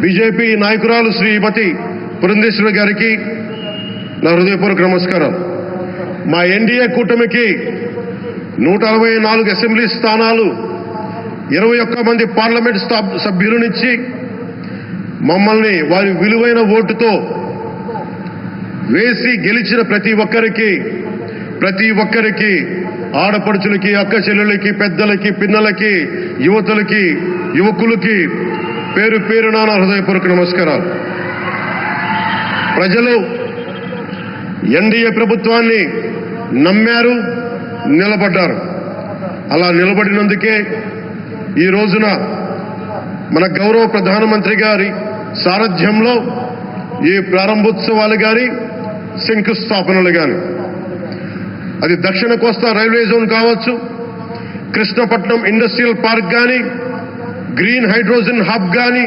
BJP నాయకురాలు శ్రీమతి పురంధేశ్వరి గారికి నా హృదయపూర్వక నమస్కారం. మా ఎన్డీఏ కూటమికి నూట అరవై నాలుగు అసెంబ్లీ స్థానాలు ఇరవై ఒక్క మంది పార్లమెంట్ స్థా- సభ్యులనిచ్చి మమ్మల్ని వారి విలువైన ఓటుతో వేసి గెలిచిన ప్రతి ఒక్కరికి ప్రతి ఒక్కరికి ఆడపడుచులకి అక్క చెల్లెలకి పెద్దలకి పిన్నలకి యువతులకి యువకులకి పేరు పేరున నా హృదయపూర్వక నమస్కారాలు. ప్రజలు ఎన్డీఏ ప్రభుత్వాన్ని నమ్మారు నిలబడ్డారు. అలా నిలబడినందుకే ఈ రోజున మన గౌరవ ప్రధానమంత్రి గారి సారథ్యంలో ఈ ప్రారంభోత్సవాలు కానీ శంకుస్థాపనలు కానీ అది దక్షిణ కోస్తా రైల్వే జోన్ కావచ్చు కృష్ణపట్నం ఇండస్ట్రియల్ పార్క్ కానీ గ్రీన్ హైడ్రోజన్ హబ్ కానీ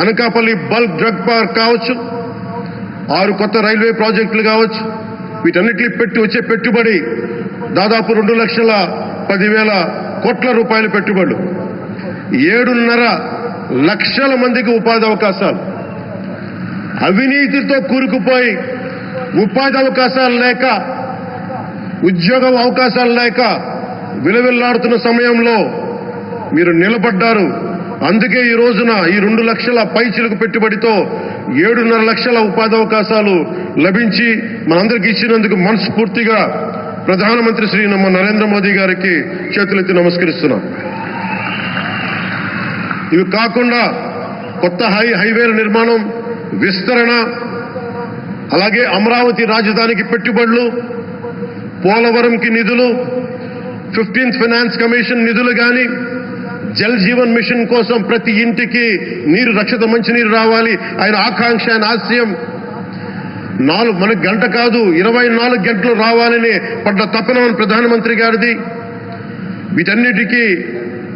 అనకాపల్లి బల్క్ డ్రగ్ పార్క్ కావచ్చు ఆరు కొత్త రైల్వే ప్రాజెక్టులు కావచ్చు వీటన్నిటిని పెట్టి వచ్చే పెట్టుబడి దాదాపు రెండు లక్షల పదివేల కోట్ల రూపాయల పెట్టుబడులు. ఏడున్నర లక్షల మందికి ఉపాధి అవకాశాలు. అవినీతితో కూరుకుపోయి ఉపాధి అవకాశాలు లేక ఉద్యోగ అవకాశాలు లేక విలవిల్లాడుతున్న సమయంలో మీరు నిలబడ్డారు. అందుకే ఈ రోజున ఈ రెండు లక్షల పైచిలకు పెట్టుబడితో ఏడున్నర లక్షల ఉపాధి అవకాశాలు లభించి మనందరికి ఇచ్చినందుకు మనస్ఫూర్తిగా ప్రధానమంత్రి శ్రీ నమ్మ నరేంద్ర మోదీ గారికి చేతులెత్తి నమస్కరిస్తున్నాం. ఇవి కాకుండా కొత్త హై హైవేల నిర్మాణం విస్తరణ అలాగే అమరావతి రాజధానికి పెట్టుబడులు పోలవరంకి నిధులు ఫిఫ్టీన్త్ ఫైనాన్స్ కమిషన్ నిధులు కానీ జల్ జీవన్ మిషన్ కోసం ప్రతి ఇంటికి నీరు రక్షిత మంచినీరు రావాలి. ఆయన ఆకాంక్ష ఆయన ఆశయం. నాలుగు మనకు గంట కాదు ఇరవై నాలుగు గంటలు రావాలని పడ్డ తపన మన ప్రధానమంత్రి గారిది. వీటన్నిటికీ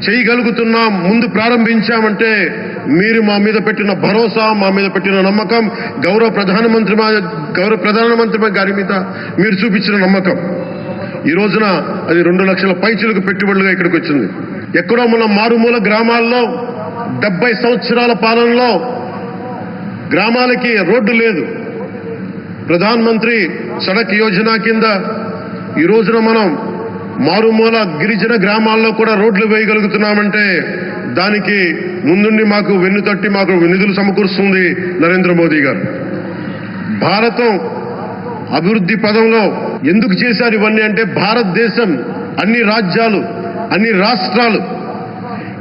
చేయగలుగుతున్నాం ముందు ప్రారంభించామంటే మీరు మా మీద పెట్టిన భరోసా మా మీద పెట్టిన నమ్మకం గౌరవ ప్రధానమంత్రి మా- గౌరవ ప్రధానమంత్రి గారి మీద మీరు చూపించిన నమ్మకం. ఈ రోజున అది రెండు లక్షల పైచులకు పెట్టుబడులుగా ఇక్కడికి వచ్చింది. ఎక్కడో మన మారుమూల గ్రామాల్లో డెబ్బై సంవత్సరాల పాలనలో గ్రామాలకి రోడ్డు లేదు. ప్రధాన్ మంత్రి సడక్ యోజన కింద ఈ రోజున మనం మారుమూల గిరిజన గ్రామాల్లో కూడా రోడ్లు వేయగలుగుతున్నామంటే దానికి ముందుండి మాకు వెన్ను తట్టి మాకు నిధులు సమకూరుస్తుంది నరేంద్ర మోదీ గారు. భారతం అభివృద్ధి పదంలో ఎందుకు చేశారు ఇవన్నీ అంటే భారతదేశం అన్ని రాజ్యాలు అన్ని రాష్ట్రాలు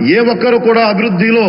ఏ ఒక్కరు కూడా అభివృద్ధిలో